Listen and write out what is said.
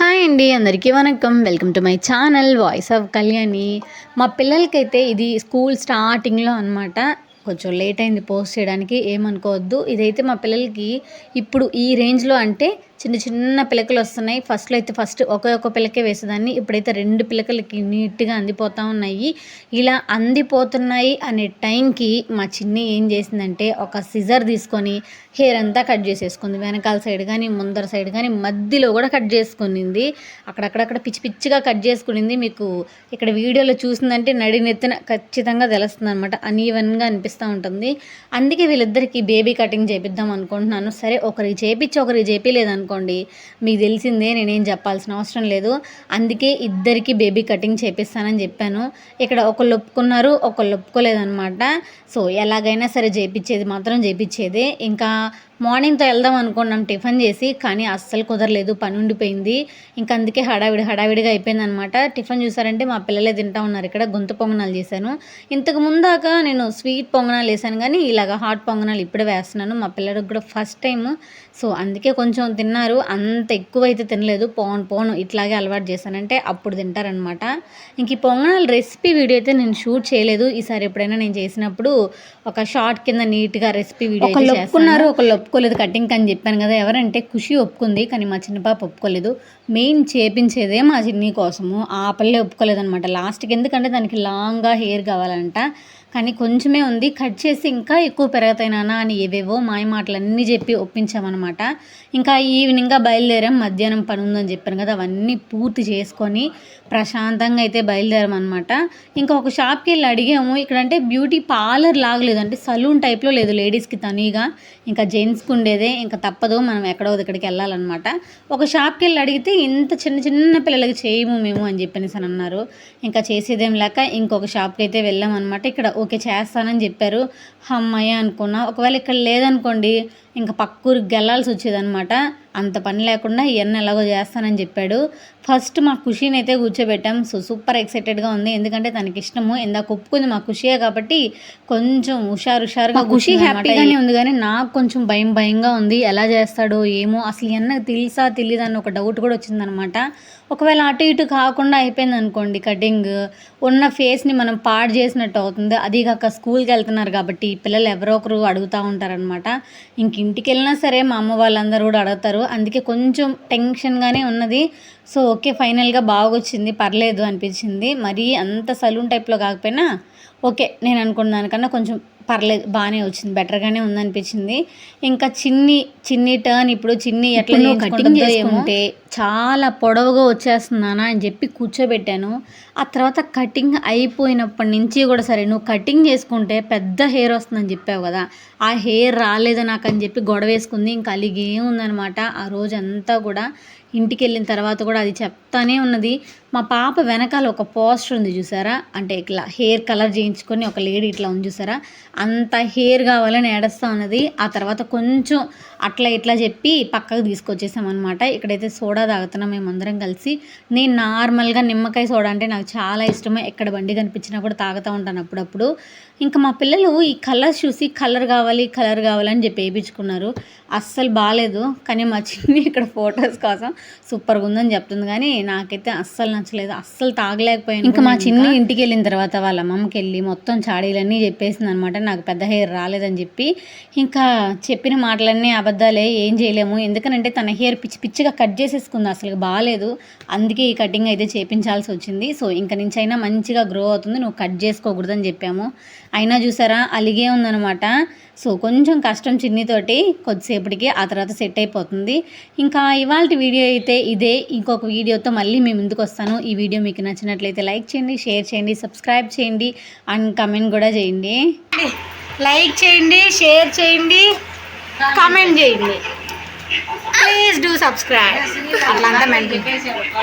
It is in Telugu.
హాయ్ అండి అందరికీ వనకం welcome to my channel voice of Kalyani మా పిల్లలకైతే ఇది స్కూల్ స్టార్టింగ్లో అనమాట కొంచెం లేట్ అయింది పోస్ట్ చేయడానికి ఏమనుకోవద్దు. ఇదైతే మా పిల్లలకి ఇప్పుడు ఈ రేంజ్లో అంటే చిన్న చిన్న పిలకలు వస్తున్నాయి ఫస్ట్లో అయితే ఫస్ట్ ఒకే ఒక పిలకే వేసేదాన్ని. ఇప్పుడైతే రెండు పిలకలకి నీట్గా అందిపోతూ ఉన్నాయి. ఇలా అందిపోతున్నాయి అనే టైంకి మా చిన్ని ఏం చేసిందంటే ఒక సిజర్ తీసుకొని హెయిర్ అంతా కట్ చేసేసుకుంది. వెనకాల సైడ్ కానీ ముందర సైడ్ కానీ మధ్యలో కూడా కట్ చేసుకునింది. అక్కడక్కడక్కడ పిచ్చి పిచ్చిగా కట్ చేసుకునింది. మీకు ఇక్కడ వీడియోలో చూసిందంటే నడినెత్తిన ఖచ్చితంగా తెలుస్తుంది అనమాట అన్ఈవెన్గా అనిపిస్తూ ఉంటుంది. అందుకే వీళ్ళిద్దరికి బేబీ కటింగ్ చేపిద్దాం అనుకుంటున్నాను. సరే ఒకరికి చేపించి ఒకరికి చేపిలేదు అనుకోండి. మీకు తెలిసిందే నేనేం చెప్పాల్సిన అవసరం లేదు. అందుకే ఇద్దరికి బేబీ కటింగ్ చేపిస్తానని చెప్పాను. ఇక్కడ ఒకళ్ళు ఒప్పుకున్నారు ఒకళ్ళు ఒప్పుకోలేదనమాట సో ఎలాగైనా సరే చేపించేది మాత్రం చేపించేది ఇంకా మార్నింగ్తో వెళ్దాం అనుకున్నాం టిఫిన్ చేసి కానీ అస్సలు కుదరలేదు పని ఉండిపోయింది. ఇంకా అందుకే హడావిడి హడావిడిగా అయిపోయింది అనమాట టిఫిన్ చూసారంటే మా పిల్లలే తింటా ఉన్నారు ఇక్కడ గొంతు పొంగనాలు చేశాను. ఇంతకు ముందాక నేను స్వీట్ పొంగనాలు వేసాను కానీ ఇలాగ హాట్ పొంగనాలు ఇప్పుడే వేస్తున్నాను. మా పిల్లలకు కూడా ఫస్ట్ టైం సో అందుకే కొంచెం తిన్నారు. అంత ఎక్కువ అయితే తినలేదు. పోను పోను ఇట్లాగే అలవాటు చేశానంటే అప్పుడు తింటారనమాట ఇంక ఈ పొంగనాలు రెసిపీ వీడియో అయితే నేను షూట్ చేయలేదు. ఈసారి ఎప్పుడైనా నేను చేసినప్పుడు ఒక షార్ట్ కింద నీట్గా రెసిపీ వీడియో ఒకళ్ళు ఒప్పుకున్నారు ఒకళ్ళు ఒప్పుకోలేదు కటింగ్ అని చెప్పాను కదా ఎవరంటే ఖుషి ఒప్పుకుంది కానీ మా చిన్న పాప ఒప్పుకోలేదు. మెయిన్ చేపించేదే మా చిన్ని కోసము ఆ పల్లె ఒప్పుకోలేదు అనమాట లాస్ట్కి ఎందుకంటే దానికి లాంగ్గా హెయిర్ కావాలంట. కానీ కొంచెమే ఉంది. కట్ చేసి ఇంకా ఎక్కువ పెరుగుతాయి నాన్న అని ఏవేవో మాయ మాటలన్నీ చెప్పి ఒప్పించామన్నమాట. ఇంకా ఈవినింగ్గా బయలుదేరాం. మధ్యాహ్నం పని ఉందని చెప్పాను కదా అవన్నీ పూర్తి చేసుకొని ప్రశాంతంగా అయితే బయలుదేరామన్నమాట. ఇంకా ఒక షాప్కి వెళ్ళి అడిగాము. ఇక్కడ అంటే బ్యూటీ పార్లర్ లాగలేదు అంటే సలూన్ టైప్లో లేదు లేడీస్కి తనీగా. ఇంకా జెంట్స్కి ఉండేదే. ఇంకా తప్పదు. మనం ఎక్కడో ఇక్కడికి వెళ్ళాలన్నమాట. ఒక షాప్కి వెళ్ళి అడిగితే ఇంత చిన్న చిన్న పిల్లలకి చేయము మేము అని చెప్పేసి అని అన్నారు. ఇంకా చేసేదేం లేక ఇంకొక షాప్కి అయితే వెళ్ళామన్నమాట. ఇక్కడ ఓకే చేస్తానని చెప్పారు. అమ్మాయి అనుకున్నా. ఒకవేళ ఇక్కడ లేదనుకోండి ఇంకా పక్కూరికి వెళ్ళాల్సి వచ్చేదనమాట అంత పని లేకుండా ఇవన్నీ ఎలాగో చేస్తానని చెప్పాడు. ఫస్ట్ మా ఖుషిని అయితే కూర్చోబెట్టాం. సో సూపర్ ఎక్సైటెడ్గా ఉంది. ఎందుకంటే తనకి ఇష్టము. ఇందాక ఒప్పుకుంది మా ఖుషియే కాబట్టి కొంచెం హుషారు హుషారుగా ఖుషి హ్యాపీగానే ఉంది కానీ నాకు కొంచెం భయం భయంగా ఉంది. ఎలా చేస్తాడో ఏమో అసలు ఎన్న తెలుసా తెలియదని ఒక డౌట్ కూడా వచ్చిందనమాట ఒకవేళ అటు ఇటు కాకుండా అయిపోయింది అనుకోండి కటింగ్. ఉన్న ఫేస్ని మనం పాడు చేసినట్టు అవుతుంది. అది కాక స్కూల్కి వెళ్తున్నారు కాబట్టి పిల్లలు ఎవరో ఒకరు అడుగుతూ ఉంటారనమాట ఇంక ఇంటికి వెళ్ళినా సరే మా అమ్మ వాళ్ళందరూ కూడా అడుగుతారు. అందుకే కొంచెం టెన్షన్గానే ఉన్నది. సో ఓకే ఫైనల్గా బాగొచ్చింది. పర్లేదు అనిపించింది. మరీ అంత సలూన్ టైప్లో కాకపోయినా ఓకే నేను అనుకున్న దానికన్నా కొంచెం పర్లేదు బాగానే వచ్చింది బెటర్గానే ఉందనిపించింది. ఇంకా చిన్ని చిన్ని టర్న్ ఇప్పుడు చిన్ని ఎట్లా కటింగ్ చేసుకుంటే చాలా పొడవుగా వచ్చేస్తున్నానా అని చెప్పి కూర్చోబెట్టాను. ఆ తర్వాత కటింగ్ అయిపోయినప్పటి నుంచి కూడా సరే నువ్వు కటింగ్ చేసుకుంటే పెద్ద హెయిర్ వస్తుందని చెప్పావు కదా. ఆ హెయిర్ రాలేదు నాకు అని చెప్పి గొడవ వేసుకుంది ఇంకా అలిగే ఉందనమాట ఆ రోజంతా కూడా ఇంటికి వెళ్ళిన తర్వాత కూడా అది చెప్తానే ఉన్నది. మా పాప వెనకాల ఒక పోస్టర్ ఉంది చూసారా? అంటే ఇట్లా హెయిర్ కలర్ చేయించుకొని ఒక లేడీ ఇట్లా ఉంది చూసారా? అంత హెయిర్ కావాలని ఏడస్తా ఉన్నది. ఆ తర్వాత కొంచెం అట్లా ఇట్లా చెప్పి పక్కకు తీసుకొచ్చేసామన్నమాట ఇక్కడైతే సోడా తాగుతున్నాం మేమందరం కలిసి. నేను నార్మల్గా నిమ్మకాయ సోడా అంటే నాకు చాలా ఇష్టమే. ఎక్కడ బండి కనిపించినా కూడా తాగుతూ ఉంటాను అప్పుడప్పుడు. ఇంకా మా పిల్లలు ఈ కలర్స్ చూసి కలర్ కావాలి కలర్ కావాలని చెప్పి వేయించుకున్నారు. అస్సలు బాగాలేదు కానీ మా చిన్ని ఇక్కడ ఫొటోస్ కోసం సూపర్గా ఉందని చెప్తుంది కానీ నాకైతే అస్సలు నచ్చలేదు. అస్సలు తాగలేకపోయాను ఇంకా మా చిన్ని ఇంటికి వెళ్ళిన తర్వాత వాళ్ళ అమ్మమ్మకి వెళ్ళి మొత్తం చాడీలన్నీ చెప్పేసింది అనమాట నాకు పెద్ద హెయిర్ రాలేదని చెప్పి ఇంకా చెప్పిన మాటలన్నీ అబద్ధాలే ఏం చేయలేము. ఎందుకనంటే తన హెయిర్ పిచ్చి పిచ్చిగా కట్ చేసేసుకుంది. అసలు బాగాలేదు. అందుకే ఈ కటింగ్ అయితే చేపించాల్సి వచ్చింది. సో ఇంక నుంచి అయినా మంచిగా గ్రో అవుతుంది. నువ్వు కట్ చేసుకోకూడదని చెప్పాము. అయినా చూసారా అలిగే ఉందనమాట. సో కొంచెం కష్టం చిన్నితోటి కొద్దిసేపటికి ఆ తర్వాత సెట్ అయిపోతుంది. ఇంకా ఇవాళ వీడియో అయితే ఇదే ఇంకొక వీడియోతో మళ్ళీ మేము ముందుకు వస్తాను. ఈ వీడియో మీకు నచ్చినట్లయితే లైక్ చేయండి షేర్ చేయండి సబ్స్క్రైబ్ చేయండి అండ్ కమెంట్ కూడా చేయండి. లైక్ చేయండి షేర్ చేయండి కమెంట్ చేయండి. Please do subscribe. అట్లా అంతా